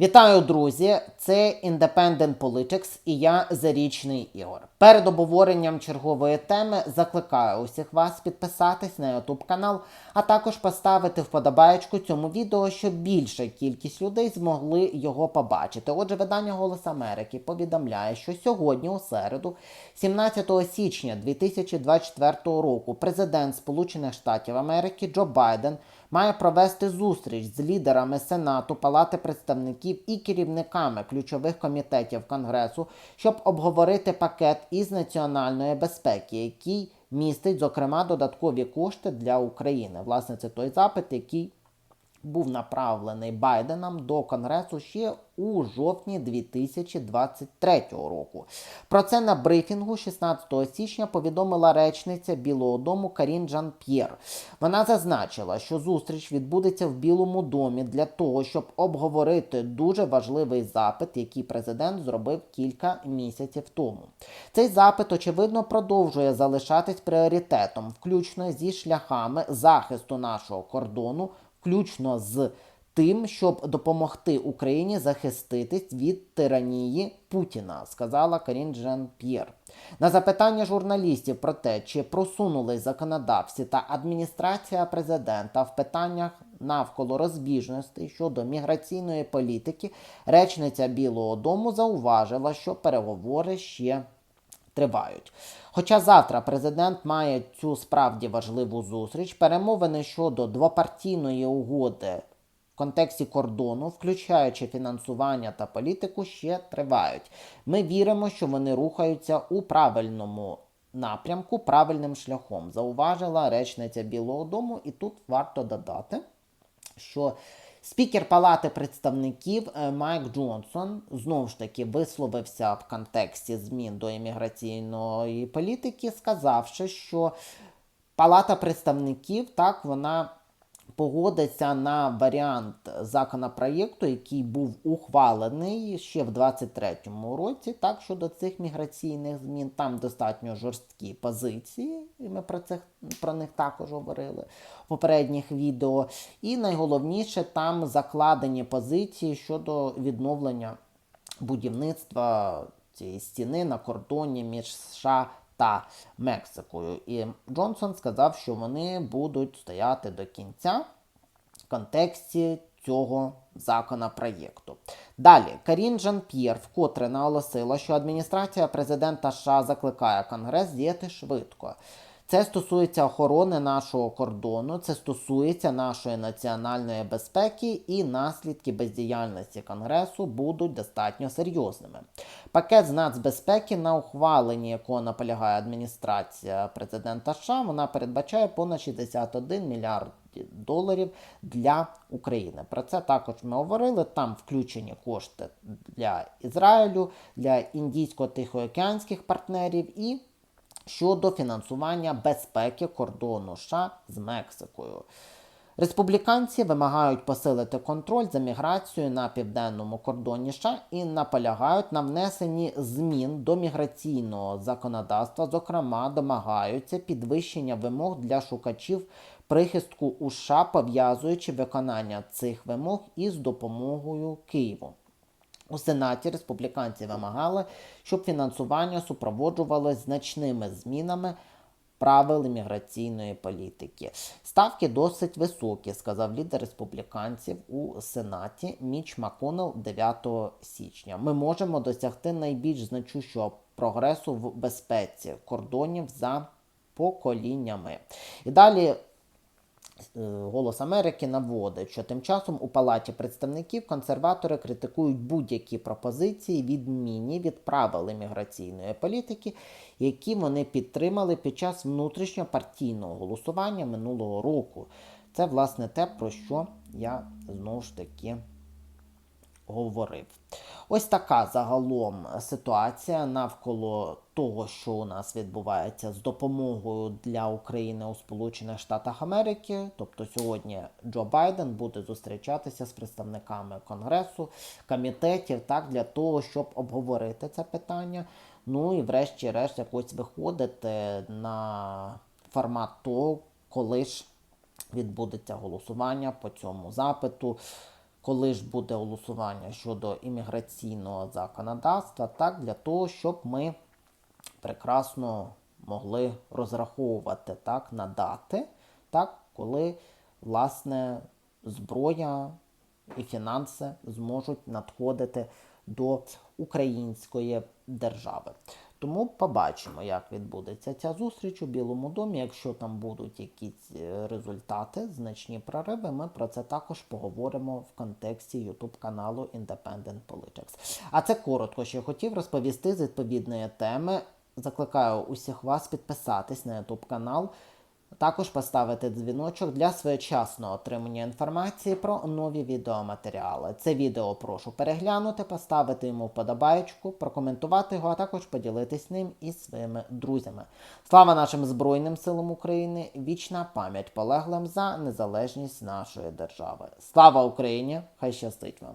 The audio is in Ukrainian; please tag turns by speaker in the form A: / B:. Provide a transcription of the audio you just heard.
A: Вітаю, друзі! Це Independent Politics і я Зарічний Ігор. Перед обговоренням чергової теми закликаю усіх вас підписатись на YouTube канал, а також поставити вподобаєчку цьому відео, щоб більша кількість людей змогли його побачити. Отже, видання Голос Америки повідомляє, що сьогодні, у середу, 17 січня 2024 року, президент Сполучених Штатів Америки Джо Байден має провести зустріч з лідерами Сенату, Палати представників і керівниками ключових комітетів Конгресу, щоб обговорити пакет із національної безпеки, який містить, зокрема, додаткові кошти для України. Власне, це той запит, який був направлений Байденом до Конгресу ще у жовтні 2023 року. Про це на брифінгу 16 січня повідомила речниця Білого Дому Карін Жан П'єр. Вона зазначила, що зустріч відбудеться в Білому домі для того, щоб обговорити дуже важливий запит, який президент зробив кілька місяців тому. Цей запит, очевидно, продовжує залишатись пріоритетом, включно зі шляхами захисту нашого кордону включно з тим, щоб допомогти Україні захиститись від тиранії Путіна, сказала Карін Жан П'єр. На запитання журналістів про те, чи просунулись законодавці та адміністрація президента в питаннях навколо розбіжностей щодо міграційної політики, речниця Білого Дому зауважила, що переговори ще тривають. Хоча завтра президент має цю справді важливу зустріч, перемовини щодо двопартійної угоди в контексті кордону, включаючи фінансування та політику, ще тривають. Ми віримо, що вони рухаються у правильному напрямку, правильним шляхом, зауважила речниця Білого Дому, і тут варто додати, що Спікер Палати представників е, Майк Джонсон знову ж таки висловився в контексті змін до імміграційної політики, сказавши, що Палата представників так вона погодиться на варіант законопроєкту, який був ухвалений ще в 23-му році, так щодо цих міграційних змін. Там достатньо жорсткі позиції, і ми про це про них також говорили в попередніх відео. І найголовніше там закладені позиції щодо відновлення будівництва цієї стіни на кордоні між США та Мексикою. І Джонсон сказав, що вони будуть стояти до кінця в контексті цього законопроєкту. Далі Карін Жан П'єр вкотре наголосила, що адміністрація президента США закликає Конгрес діяти швидко. Це стосується охорони нашого кордону, це стосується нашої національної безпеки і наслідки бездіяльності Конгресу будуть достатньо серйозними. Пакет з нацбезпеки, на ухваленні якого наполягає адміністрація президента США, вона передбачає понад 61 мільярд доларів для України. Про це також ми говорили. Там включені кошти для Ізраїлю, для індійсько-тихоокеанських партнерів і щодо фінансування безпеки кордону США з Мексикою. Республіканці вимагають посилити контроль за міграцією на південному кордоні США і наполягають на внесенні змін до міграційного законодавства, зокрема, домагаються підвищення вимог для шукачів прихистку у США, пов'язуючи виконання цих вимог із допомогою Києву. У Сенаті республіканці вимагали, щоб фінансування супроводжувалось значними змінами правил імміграційної політики. Ставки досить високі, сказав лідер республіканців у Сенаті Міч Маконел 9 січня. Ми можемо досягти найбільш значущого прогресу в безпеці кордонів за поколіннями. І далі Голос Америки наводить, що тим часом у Палаті представників консерватори критикують будь-які пропозиції, відмінні від правил імміграційної політики, які вони підтримали під час внутрішньопартійного голосування минулого року. Це, власне, те, про що я знову ж таки говорив. Ось така загалом ситуація навколо того, що у нас відбувається з допомогою для України у Сполучених Штатах Америки. Тобто сьогодні Джо Байден буде зустрічатися з представниками Конгресу, комітетів, так, для того, щоб обговорити це питання. Ну і врешті-решт якось виходити на формат того, коли ж відбудеться голосування по цьому запиту коли ж буде голосування щодо імміграційного законодавства, так для того, щоб ми прекрасно могли розраховувати так, на дати, так, коли власне зброя і фінанси зможуть надходити до української держави. Тому побачимо, як відбудеться ця зустріч у Білому домі. Якщо там будуть якісь е, результати, значні прориви, ми про це також поговоримо в контексті YouTube каналу Independent Politics. А це коротко, що я хотів розповісти з відповідної теми. Закликаю усіх вас підписатись на YouTube канал. Також поставити дзвіночок для своєчасного отримання інформації про нові відеоматеріали. Це відео прошу переглянути, поставити йому вподобайку, прокоментувати його, а також поділитись ним із своїми друзями. Слава нашим Збройним силам України! Вічна пам'ять полеглим за незалежність нашої держави. Слава Україні! Хай щастить вам!